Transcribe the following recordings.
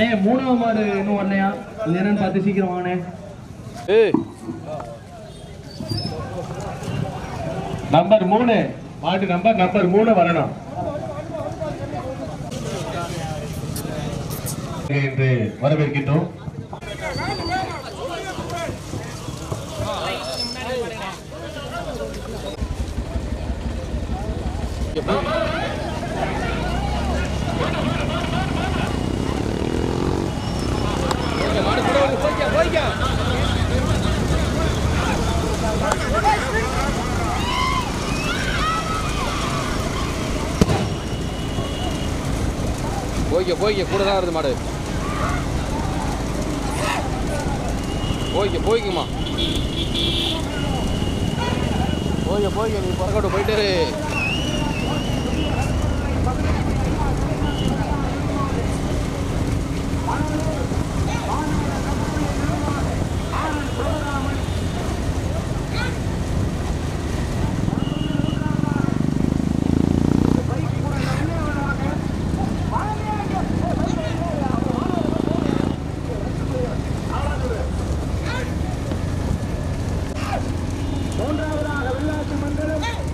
அண்ணே மூணாவது மாடு இன்னும் வரலையா? அது என்னன்னு பார்த்து சீக்கிரம் வாங்கண்ணே. ஏய். நம்பர் மூணு. மாட்டு நம்பர் நம்பர் மூணு வரணும். என்று வரவேற்கின்றோம். மாடு போய்க்க போய்க்க கூட தான் வருது மாடு. போய்க்க போய்க்குமா. போய்க்க போய்க்க நீ பறக்கட்டு போயிட்டு இரு.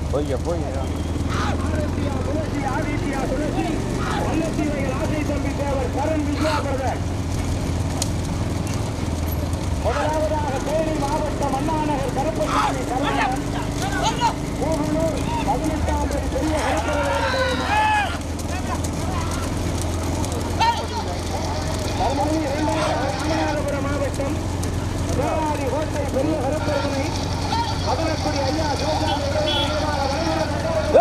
போய்க்க போய்க்க முதலாவதாக தேனி மாவட்டம் அண்ணாநகர் கருப்பசாமி கருணாகரன் கூகனூர் பதினெட்டாம் தேதி பெரிய கருப்பசாமி இரண்டாவது ராமநாதபுரம் மாவட்டம் தேவாரி கோட்டை பெரிய கருப்பரமனை மதுரக்குடி ஐயா சிவசாமி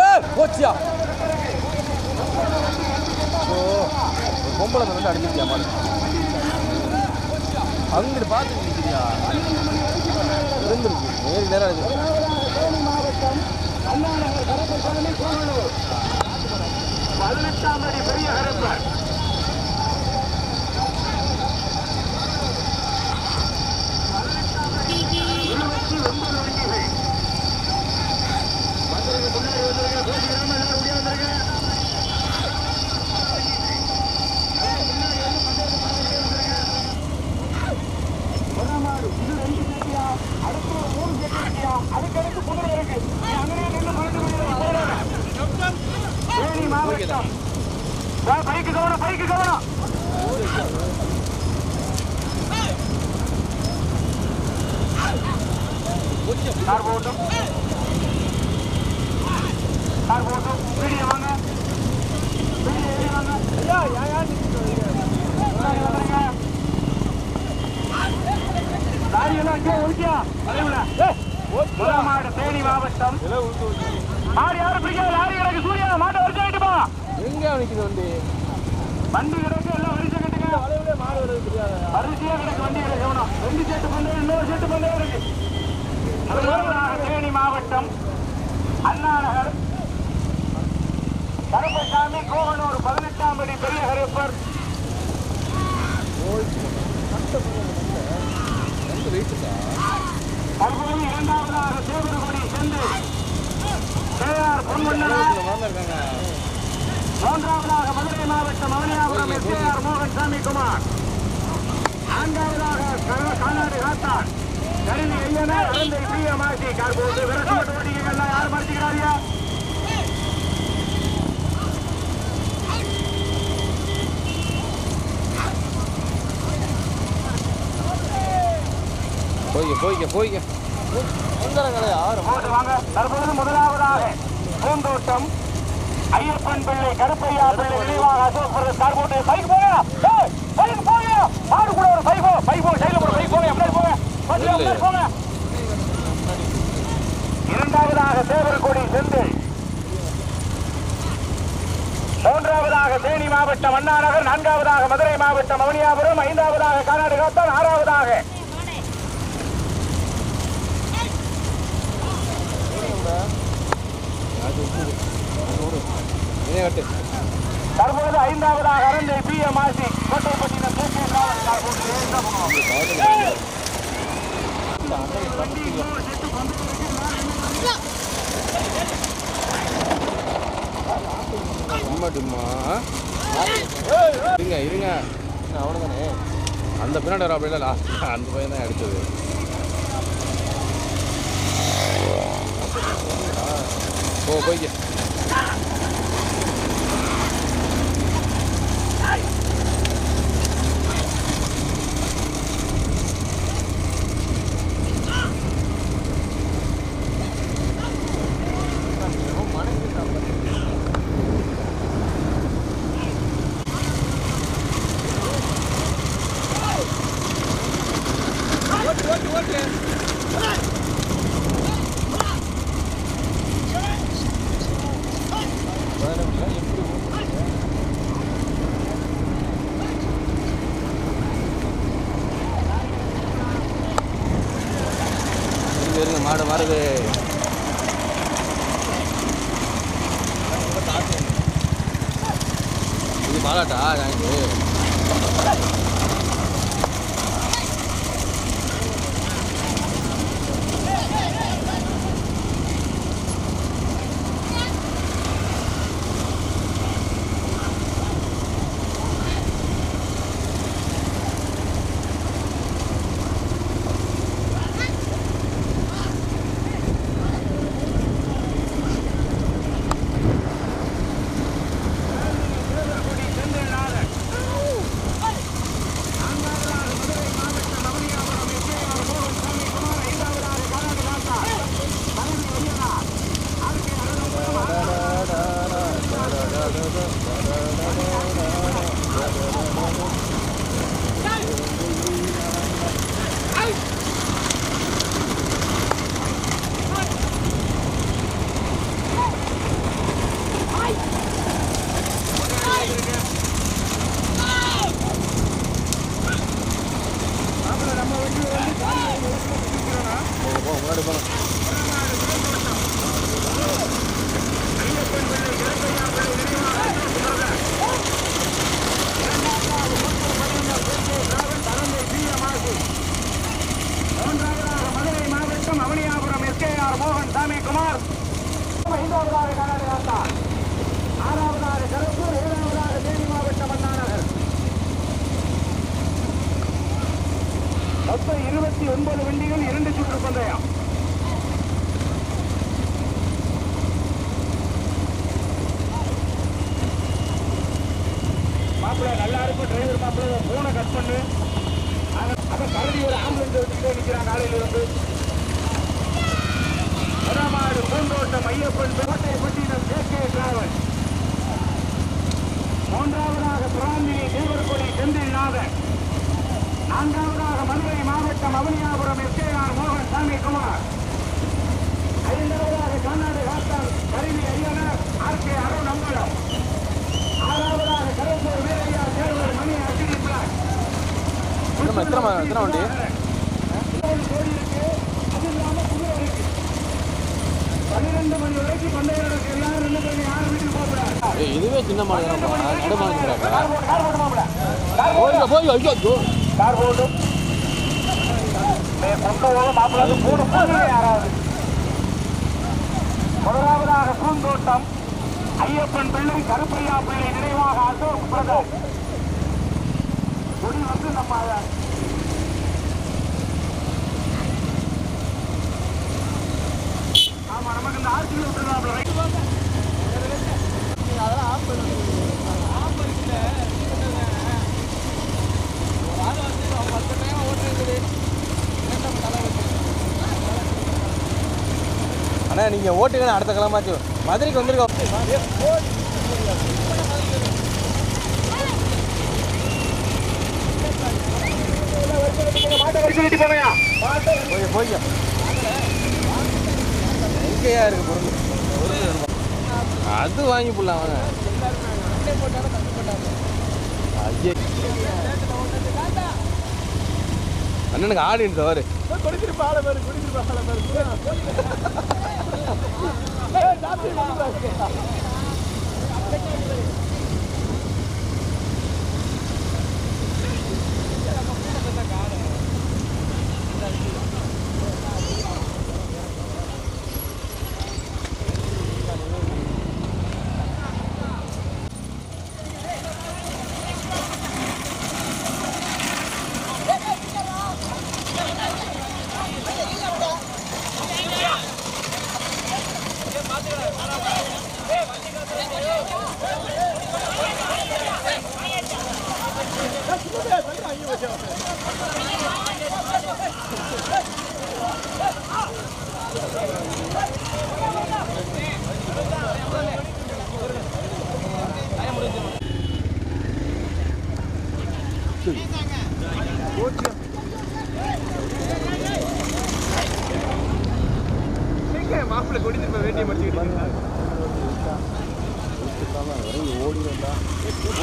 ஏய் போச்சியா ஓ ஒரு பொம்பளை வந்து அடிச்சிருக்கியா மாடு அங்கிட்டு பார்த்து நிற்கிறியா இருந்திருக்கு. நேரி நேரம் இருக்கு. பதினெட்டாம் அடி பெரிய கருப்பர் இருபத்தி ஒன்பது வண்டிகள் வந்துருங்க முன்னாடி வந்துருங்க கோச்சிக்கிறாம எல்லாரும் முடிய வந்துருங்க முதலாமாடு இது ரெண்டு செட்டியா அடுத்து ஒரு மூணு செட்டி இருக்கியா அதுக்கடுத்து குதிரை இருக்கு நீ அங்கனே நின்று பறந்து கொண்டு தேனி மாவட்டம் வா, பைக்கு கவனம் பைக்கு கவனம் கார் போட்டும் கார் போட்டும் வீடியோ வாங்க வீடியோ ஏறி வாங்க ஐயா யா யா முன்னாடி வந்துருங்க முதலாமாடு தேனி மாவட்டம். மாடு யாரும் பிடிக்காது லாரி கிடக்கு சூர்யா மாட்டை வரிசை ஆயிட்டுப்பா எங்கே நிற்கிது வண்டி? வண்டி கிடக்கு எல்லாம் வரிசை கட்டுங்க வரிசையா கிடக்கு வண்டி கிடக்கு கவனம் ரெண்டு செட்டு பந்தயம் இன்னொரு செட்டு பந்தயம் இருக்கு தேனி மாவட்டம் அண்ணாநகர் கருப்பசாமி கோவனூர் பதினெட்டாம் படி பெரிய கருப்பர் வந்து வெயிட்டுக்கா தற்போது இரண்டாவதாக சேவரகுடி சென்று கேஆர் பொன்வண்ணனார் மூன்றாவதாக மதுரை மாவட்டம் அவனியாபுரம் எஸ் எஸ்ஏஆர் மோகன் சாமி குமார் நான்காவதாக கா- கானாடு காத்தான் கருணி ஐயனார் அருந்தை பிரியமாசி கார்போது விரசமட்டு ஓட்டிகள்லாம் யார் மறுத்துகிறாரியா போய்க்க போய்க்க போய்க்க. போட்டு வாங்க. தற்பொழுது முதலாவதாக பூந்தோட்டம். ஐயப்பன் பிள்ளை கருப்பையா பிள்ளை நினைவாக அசோக் பிரதேஷ் கார் போட்டு பைக் ஏய், பைக் போங்க மாடு கூட ஒரு பைக் போ பைக் போங்க சைடுல பைக் போங்க. முன்னாடி போங்க கொஞ்சம் முன்னாடி போங்க. இரண்டாவதாக தேவரக்கோடி செந்தில் மூன்றாவதாக தேனி மாவட்டம் அண்ணாநகர். நான்காவதாக மதுரை மாவட்டம் அவனியாபுரம். ஐந்தாவதாக கர்நாடகாத்தான் ஆறாவதாக தற்பொழுது ஐந்தாவதாக அரந்தை பி எம் ஆசி கோட்டைப்பட்டினம் தேசிய காவல் கார் போட்டு ஏறிட்டா போகணும். ஏய்! டிம்மா டிம்மா இருங்க இருங்க. அவனுதானே. அந்த பின்னாடி வர அப்படியே லாஸ்ட் அந்த பையன் தான் அடிச்சது. ஓ போய்க்க. இருங்க இருங்க மாடு மாறுது இது பாலாட்டா எனக்கு போங்க போங்க முன்னாடி போங்க மூன்றாவதாக மதுரை மாவட்டம் அவனியாபுரம் எஸ்கேஆர் மோகன் சாமி குமார் ஐந்தாவதாக கர்நாடக ஆத்தா ஆறாவதாக கருப்பூர் ஏழாவதாக தேனி மாவட்டம் அண்ணாநகர் மொத்தம் இருபத்தி ஒன்பது வண்டிகள் இரண்டு சுற்று பந்தயம். மாப்பிள்ள நல்லா இருக்கும் டிரைவர் மாப்பிள்ள போனை கட் பண்ணு. அதை கருதி ஒரு ஆம்புலன்ஸ் வச்சுக்கிட்டே நிற்கிறான் காலையிலிருந்து. வடமாடு Poonthottam Ayyappan Kottaipattinam K K travel மூன்றாவதாக பிராந்தினி தேவர்கொடி செந்தில்நாதன். நான்காவதாக மதுரை மாவட்டம் அவனியாபுரம் எஸ்கேஆர் மோகன் சாமி குமார் ஐந்தாவதாக கர்நாடக ஆஸ்தான் கருவி ஐயனர் ஆர் கே அருண் அம்பலம். ஆறாவதாக கருப்பூர் வீரையா தேர்வர் மணி அக்னி பிளாக். எத்தனை எத்தனை வண்டி? பன்னிரெண்டு மணி வரைக்கும் பந்தயம் இருக்கு எல்லாரும் என்ன பண்ணி யாரும் வீட்டுக்கு போகக்கூடாது? ஏய் இதுவே சின்ன மாடு தானப்பா. நடு மாடு. கார் போட்டு கார் போட்டு மாப்பிள கார் போய்க்க போய் ஐயோ. ஐயோ கார் போட்டு கொண்டவங்க மாப்பிள்ள. மூணு பூஜை யாராவது. முதலாவதாக பூந்தோட்டம். ஐயப்பன் பிள்ளை கருப்பையா பிள்ளை நினைவாக அசோக் பிரதர். கொடி வந்து நம்ம நீங்கள் ஓட்டுங்க அடுத்த கிழமாச்சும் மதுரைக்கு வந்திருக்கோம். அது வாங்கி வீட்டு போவையா போய் போய்க்க எங்கேயா 나한테 먹는 거야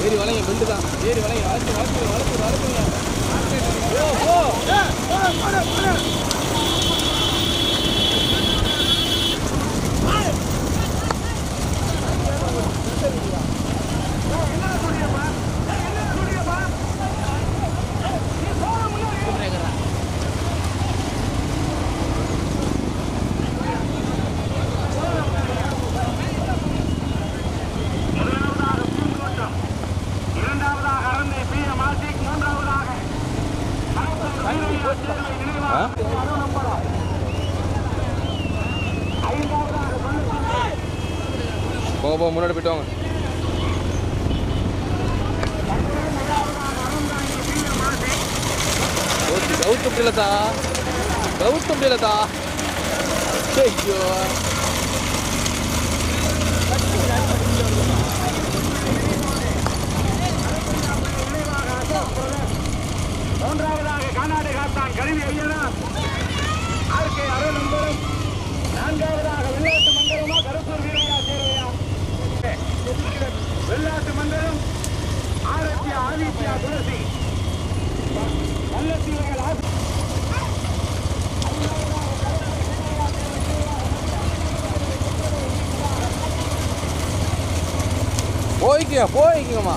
ஏறி வளைங்க பெண்டு தான் ஏறி வளைங்க வளர்த்து வளர்த்து வளர்த்து வளர்த்துங்க முதலாவதாக பூந்தோட்டம் இரண்டாவதாக அரண்மை பி எம் ஆசிக் மூன்றாவதாக மருத்துவர் வீரய்யா தேர்வை நினைவாக அருணம்பலம். ஐந்தாவதாக பள்ளிக்கூடம் போ போ முன்னாடி போயிட்டு வாங்க. கவுத்து முடியலதா கவுத்து முடியலதா ஐயோ. மூன்றாவதாக கானாடு காத்தான் கருவி ஐயனா ஆர்கே அருணம்பலம் நான்காவதாக வெள்ளாட்டு மண்டலமா கருப்பூர் வீரையா சேரையா வெள்ளாட்டு ஆரோக்கிய ஆதித்யா துளசி வல்லத்தீவர்கள் ஆசி போய்க்க போய்க்கங்கம்மா.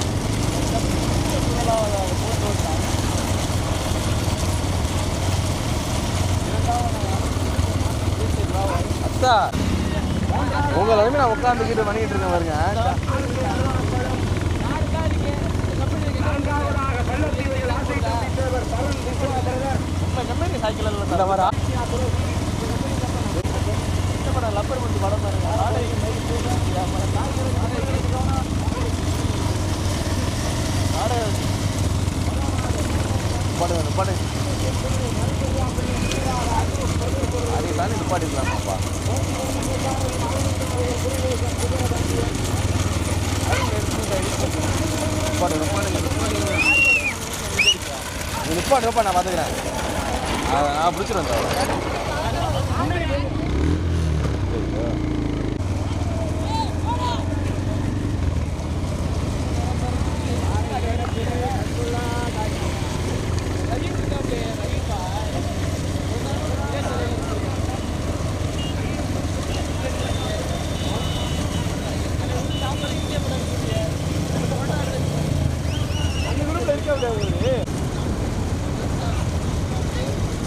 அத்தா உங்க நான் உட்காந்துக்கிட்டு பண்ணிக்கிட்டு இருக்கேன் பாருங்க நான்காவதாக வெள்ளத்தீவர்கள் ஆசை தம்பி தேவர் தருண் விஸ்வநாதர் இந்த மாதிரி பாடுங்க நிப்பாட்டு தானே நிப்பாட்டிக்கலாமாப்பா நிப்பாட்டு நீ நிப்பாட்டுறப்ப நான் பார்த்துக்கிறேன். நான் பிடிச்சிருவேன் சார்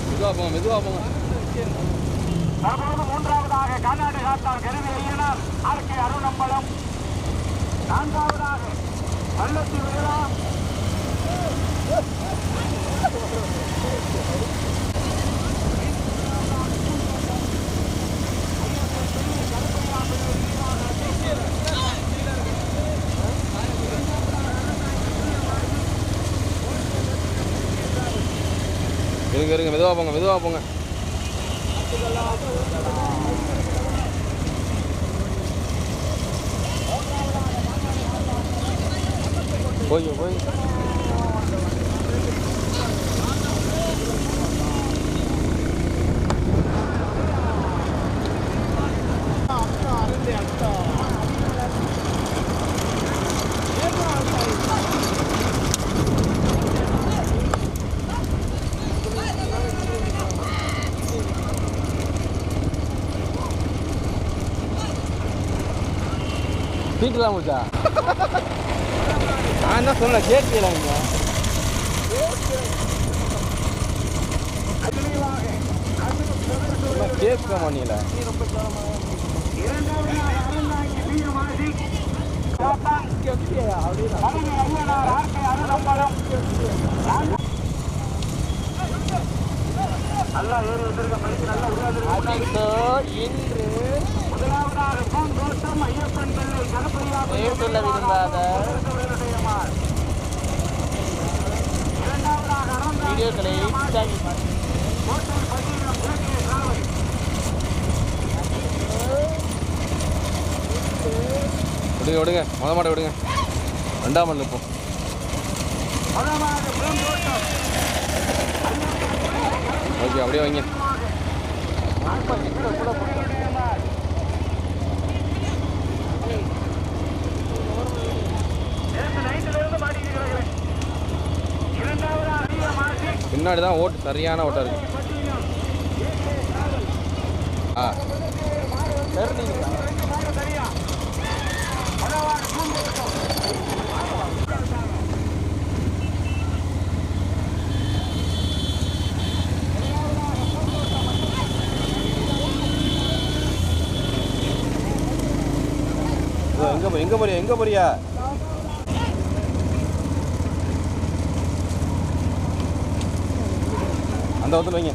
மெதுவாக போங்க மெதுவாக போங்க தற்போது மூன்றாவதாக கானாடு காத்தான் கருவி ஐயனார் ஆர்கே அருணம்பலம் நான்காவதாக வல்லத்தி வீரா இருங்க இருங்க மெதுவாக போங்க மெதுவாக போங்க. போய் போய். சீட்டுலாம் முடிச்சா நான் தான் சொன்னேன் கேட்கலாம் கேட்க மாட்டீங்களா ஏறி வந்திருக்க பைக்கு நல்லா இன்று முதலாவதாக விரும்பாத வீடியோக்களை விடுங்க விடுங்க. முத மாட்டை விடுங்க. ரெண்டாம் மணி இப்போ ஓகே அப்படியே வைங்க. பின்னாடி தான் ஓட்டு சரியான ஓட்டாக இருக்குது ஆ. எங்கே போய் எங்க போறியா? எங்க போறியா? அந்த ஒருத்தர் வைங்க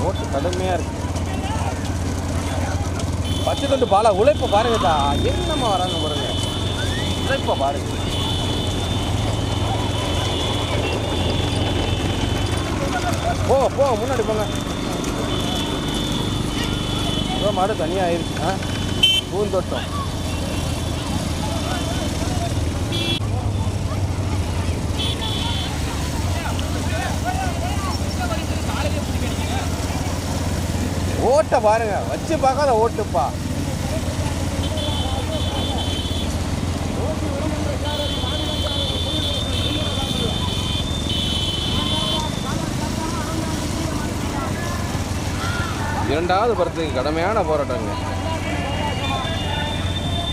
ஓட்டு கடுமையா இருக்கு பச்சை தொண்டு பாலா உழைப்ப பாருங்கதா என்னம்மா வராங்க பாருங்க. உழைப்ப பாருங்க. போ போ முன்னாடி போங்க. இதோ மாடு தனியாக ஆயிடுச்சு ஆ? பூந்தோட்டம். ஓட்டை பாருங்க வச்சு பார்க்காத ஓட்டுப்பா. இரண்டாவது படத்துக்கு கடுமையான போராட்டங்க.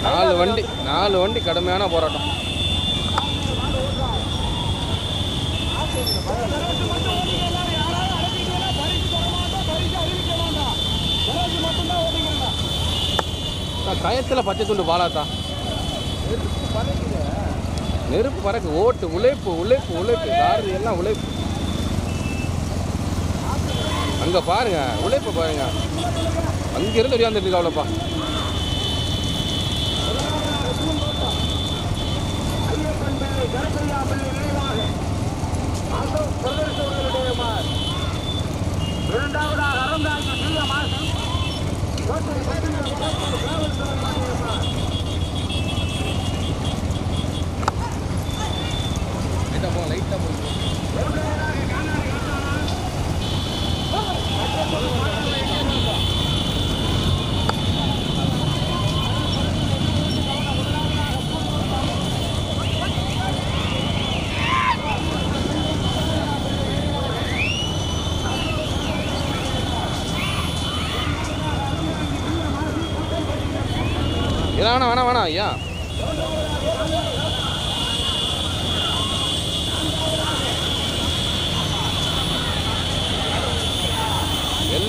நாலு வண்டி நாலு வண்டி கடுமையான போராட்டம். கயத்தில் பச்சை துண்டு பாலாத்தா. நெருப்பு பறக்கு ஓட்டு உழைப்பு உழைப்பு உழைப்பு. காரு எல்லாம் உழைப்பு. அங்கே பாருங்கள் உழைப்பை பாருங்கள் அங்கேருந்து ஒடியாந்துட்டு இருக்காவிலப்பா இரண்டாவதாக அறந்தாங்க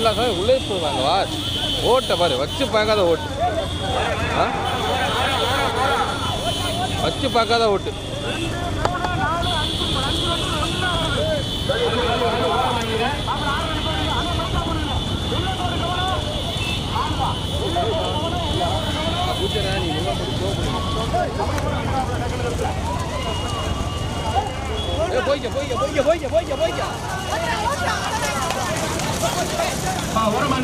எல்லா சமயம் உழைப்பு வாங்கவா ஓட்டை பாரு வச்சு பார்க்காத ஓட்டு. வச்சு பார்க்காத ஓட்டு. போய்க்க போய்க்க போய்க்க போய்க்க போய்க்க போய்க்க. போய்க்க ஒரு மணி